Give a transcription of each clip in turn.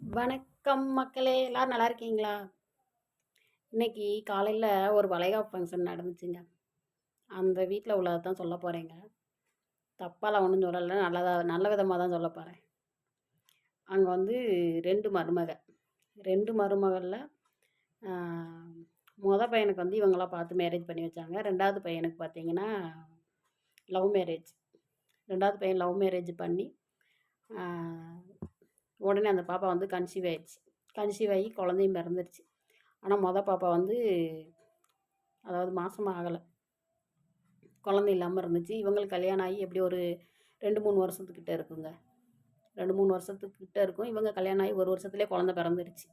வணக்கம் மக்களே எல்லோரும் நல்லா இருக்கீங்களா? இன்னைக்கு காலையில் ஒரு வளைகாப்பு ஃபங்க்ஷன் நடந்துச்சுங்க. அந்த வீட்டில் உள்ளதை தான் சொல்ல போகிறேங்க தப்பாலாம் ஒன்றும் சொல்லலை. நல்லதாக நல்ல விதமாக தான் சொல்ல போகிறேன் அங்கே வந்து ரெண்டு மருமக. ரெண்டு மருமகளில் மொதல் பையனுக்கு வந்து இவங்களாம் பார்த்து மேரேஜ் பண்ணி வச்சாங்க. ரெண்டாவது பையனுக்கு பார்த்தீங்கன்னா லவ் மேரேஜ் ரெண்டாவது பையன் லவ் மேரேஜ் பண்ணி உடனே அந்த பாப்பா வந்து கன்சீவ் ஆயிடுச்சு. கன்சீவ் ஆகி குழந்தையும் பிறந்துருச்சு. ஆனால் மொதல் பாப்பா வந்து அதாவது மாதம் ஆகலை. குழந்தை இல்லாமல் இருந்துச்சு. இவங்களுக்கு கல்யாணம் ஆகி எப்படி ஒரு ரெண்டு மூணு வருஷத்துக்கிட்ட இருக்குங்க. ரெண்டு மூணு வருஷத்துக்கிட்ட இருக்கும். இவங்க கல்யாணம் ஆகி ஒரு வருஷத்துலேயே குழந்த பிறந்துருச்சு.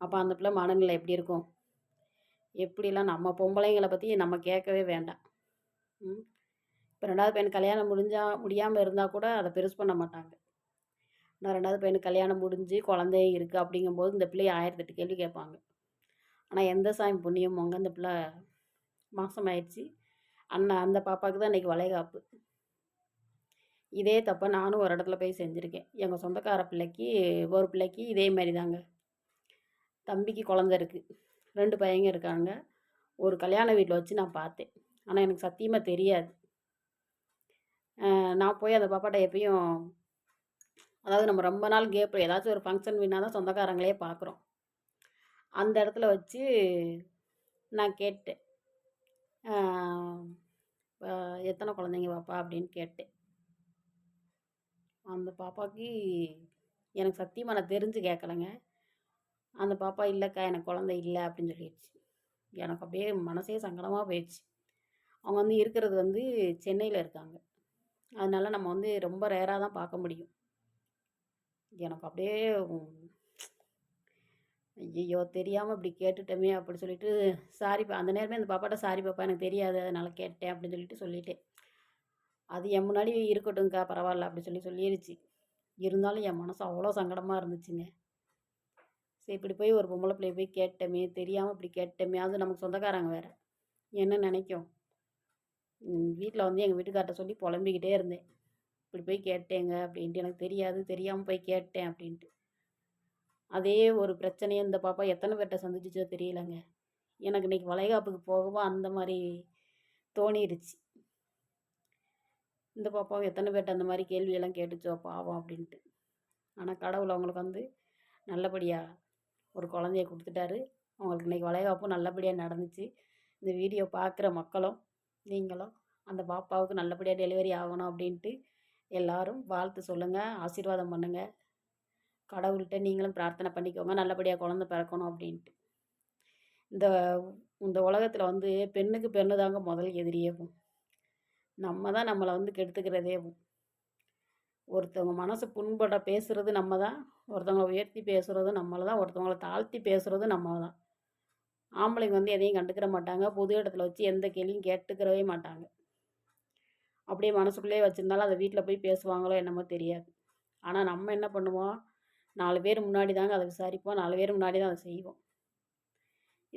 அப்போ அந்த பிள்ளை மனநிலை எப்படி இருக்கும்? எப்படிலாம் நம்ம பொம்பளைங்களை பற்றி நம்ம கேட்கவே வேண்டாம். இப்போ ரெண்டாவது பையன் கல்யாணம் முடிஞ்சால் முடியாமல் இருந்தால் கூட அதை பெருசு பண்ண மாட்டாங்க. நான் ரெண்டாவது பையனுக்கு கல்யாணம் முடிஞ்சு குழந்தை இருக்குது அப்படிங்கும்போது இந்த பிள்ளைய ஆயிரத்தெட்டு கேள்வி கேட்பாங்க. ஆனால் எந்த சாமி புண்ணியமோங்க அந்த பிள்ளை மாதம் ஆயிடுச்சு அண்ணன் அந்த பாப்பாவுக்கு தான் இன்றைக்கி வளைகாப்பு. இதே தப்பை நானும் ஒரு இடத்துல போய் செஞ்சுருக்கேன். எங்கள் சொந்தக்கார பிள்ளைக்கு ஒரு பிள்ளைக்கு இதே மாதிரி தாங்க. தம்பிக்கு குழந்த இருக்குது ரெண்டு பையங்க இருக்காங்க. ஒரு கல்யாண வீட்டில் வச்சு நான் பார்த்தேன். ஆனால் எனக்கு சத்தியமாக தெரியாது. நான் போய் அந்த பாப்பாட்ட எப்பயும் அதாவது நம்ம ரொம்ப நாள் கேப் ஏதாச்சும் ஒரு ஃபங்க்ஷன் வீணா தான் சொந்தக்காரங்களே பார்க்குறோம். அந்த இடத்துல வச்சு நான் கேட்டேன். எத்தனை குழந்தைங்க பாப்பா அப்படின்னு கேட்டேன். அந்த பாப்பாவுக்கு எனக்கு சத்தியமாக நான் தெரிஞ்சு கேட்கலங்க அந்த பாப்பா இல்லைக்கா எனக்கு குழந்தை இல்லை அப்படின்னு சொல்லிடுச்சு. எனக்கு அப்படியே மனசே சங்கடமாக போயிடுச்சு. அவங்க வந்து இருக்கிறது வந்து சென்னையில் இருக்காங்க. அதனால் நம்ம வந்து ரொம்ப ரேராக தான் பார்க்க முடியும். எனக்கு அப்படியே ஐயையோ தெரியாமல் இப்படி கேட்டுட்டோமே அப்படி சொல்லிட்டு சாரி அந்த நேரமே அந்த பாப்பாட்ட சாரி பாப்பா எனக்கு தெரியாது அதனால் கேட்டேன் அப்படின்னு சொல்லிட்டு சொல்லிட்டேன். அது என் முன்னாடி இருக்கட்டும்க்கா பரவாயில்ல அப்படி சொல்லி சொல்லிடுச்சு இருந்தாலும் என் மனசு அவ்வளோ சங்கடமாக இருந்துச்சுங்க. சரி இப்படி போய் ஒரு பொம்பளை பிள்ளைய போய் கேட்டோமே தெரியாமல் இப்படி கேட்டோமே அது நமக்கு சொந்தக்காரங்க வேறு. என்ன நினைக்கும்? வீட்டில் வந்து எங்கள் வீட்டுக்கார்ட்ட சொல்லி புலம்பிக்கிட்டே இருந்தேன். இப்படி போய் கேட்டேங்க அப்படின்ட்டு எனக்கு தெரியாது தெரியாமல் போய் கேட்டேன் அப்படின்ட்டு. அதே ஒரு பிரச்சனையை இந்த பாப்பா எத்தனை பேர்கிட்ட சந்திச்சிச்சோ தெரியலங்க. எனக்கு இன்றைக்கி வளைகாப்புக்கு போகவும் அந்த மாதிரி தோணிருச்சு. இந்த பாப்பாவும் எத்தனை பேர்கிட்ட அந்த மாதிரி கேள்வியெல்லாம் கேட்டுச்சோ பாவம் அப்படின்ட்டு. ஆனால் கடவுள் அவங்களுக்கு வந்து நல்லபடியாக ஒரு குழந்தைய கொடுத்துட்டாரு. அவங்களுக்கு இன்றைக்கி வளைகாப்பும் நல்லபடியாக நடந்துச்சு. இந்த வீடியோ பார்க்குற மக்களும் நீங்களும் அந்த பாப்பாவுக்கு நல்லபடியாக டெலிவரி ஆகணும் அப்படின்ட்டு எல்லோரும் வாழ்த்து சொல்லுங்கள் ஆசீர்வாதம் பண்ணுங்கள் கடவுள்கிட்ட நீங்களும் பிரார்த்தனை பண்ணிக்கோங்க நல்லபடியாக குழந்த பிறக்கணும் அப்படின்ட்டு. இந்த இந்த உலகத்தில் வந்து பெண்ணுக்கு பெண்ணு தாங்க முதல் எதிரியேவும். நம்ம தான் நம்மளை வந்து கெடுத்துக்கிறதேவும். ஒருத்தவங்க மனசு புண்பட பேசுகிறது நம்ம தான் ஒருத்தவங்க உயர்த்தி பேசுகிறதும் நம்மளை தான் ஒருத்தவங்களை தாழ்த்தி பேசுகிறதும் நம்ம தான். ஆம்பளைங்க வந்து எதையும் கண்டுக்கிற மாட்டாங்க பொது இடத்துல வச்சு எந்த கேள்வியும் கேட்டுக்கிறவே மாட்டாங்க. அப்படியே மனசுக்குள்ளேயே வச்சுருந்தாலும் அதை வீட்டில் போய் பேசுவாங்களோ என்னமோ தெரியாது. ஆனால் நம்ம என்ன பண்ணுவோம்? நாலு பேர் முன்னாடி தாங்க அதை விசாரிப்போம். நாலு பேர் முன்னாடி தான் அதை செய்வோம்.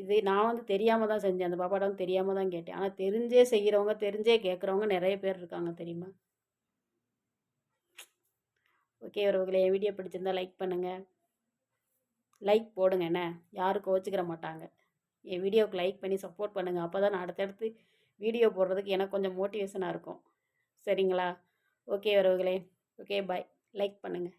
இது நான் வந்து தெரியாமல் தான் செஞ்சேன். அந்த பாப்பாட்ட வந்து தெரியாமல் தான் கேட்டேன். ஆனால் தெரிஞ்சே செய்கிறவங்க தெரிஞ்சே கேட்குறவங்க நிறைய பேர் இருக்காங்க தெரியுமா? ஓகே உறவுகளை என் வீடியோ பிடிச்சிருந்தா லைக் பண்ணுங்கள் லைக் போடுங்க என்ன? யாரும் கோச்சிக்கிற மாட்டாங்க. என் வீடியோவுக்கு லைக் பண்ணி சப்போர்ட் பண்ணுங்கள் அப்போ தான் நான் அடுத்தடுத்து வீடியோ போடுறதுக்கு எனக்கு கொஞ்சம் மோட்டிவேஷனாக இருக்கும். சரிங்களா? ஓகே உறவுகளே. Okay bye. லைக் பண்ணுங்கள்